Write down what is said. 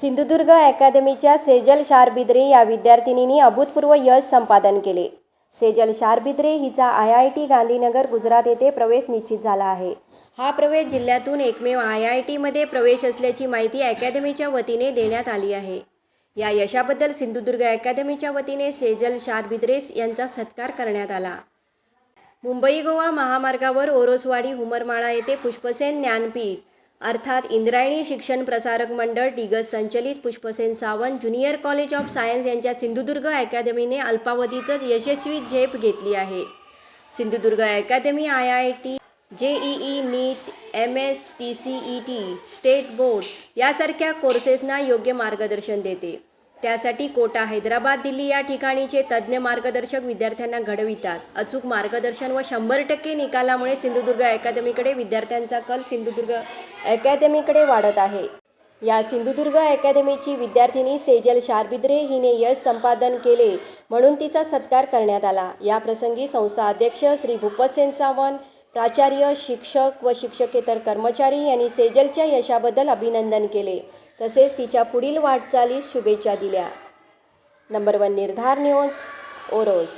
सिंधुदुर्ग अकादमीच्या सेजल शारबिद्रे या विद्यार्थिनींनी अभूतपूर्व यश संपादन केले. सेजल शारबिद्रे हिचा I I T Gandhinagar Gujarat येथे प्रवेश निश्चित झाला आहे. हा प्रवेश जिल्ह्यातून एकमेव आय आय टीमध्ये प्रवेश असल्याची माहिती अकॅदमीच्या वतीने देण्यात आली आहे. या यशाबद्दल सिंधुदुर्ग अकादमीच्या वतीने सेजल शारबिद्रेस यांचा सत्कार करण्यात आला. मुंबई गोवा महामार्गावर ओरोसवाडी हुमरमाळा येथे पुष्पसेन ज्ञानपीठ अर्थात इंद्रायणी शिक्षण प्रसारक मंडळ डिगस संचलित Pushpasen Sawant junior college of science यांच्या सिंधुदुर्ग अकादमीने अल्पावधीतच यशस्वी झेप घेतली आहे. सिंधुदुर्ग अकादमी I I T JEE NEET M S T C E T state board यासारख्या कोर्सेसना योग्य मार्गदर्शन देते. त्यासाठी कोटा हैदराबाद दिल्ली या ठिकाणीचे तज्ज्ञ मार्गदर्शक विद्यार्थ्यांना घडवितात. अचूक मार्गदर्शन व शंभर टक्के निकालामुळे सिंधुदुर्ग अकादमीकडे विद्यार्थ्यांचा कल सिंधुदुर्ग अकादमीकडे वाढत आहे. या सिंधुदुर्ग अकादमीची विद्यार्थिनी सेजल शारबिद्रे हिने यश संपादन केले म्हणून तिचा सत्कार करण्यात आला. या प्रसंगी संस्था अध्यक्ष श्री भूपतसेन सावंत प्राचार्य शिक्षक व शिक्षकेतर कर्मचारी यांनी सेजलच्या यशाबद्दल अभिनंदन केले. तसेच तिच्या पुढील वाटचालीस शुभेच्छा दिल्या. नंबर वन निर्धार न्यूज ओरोस.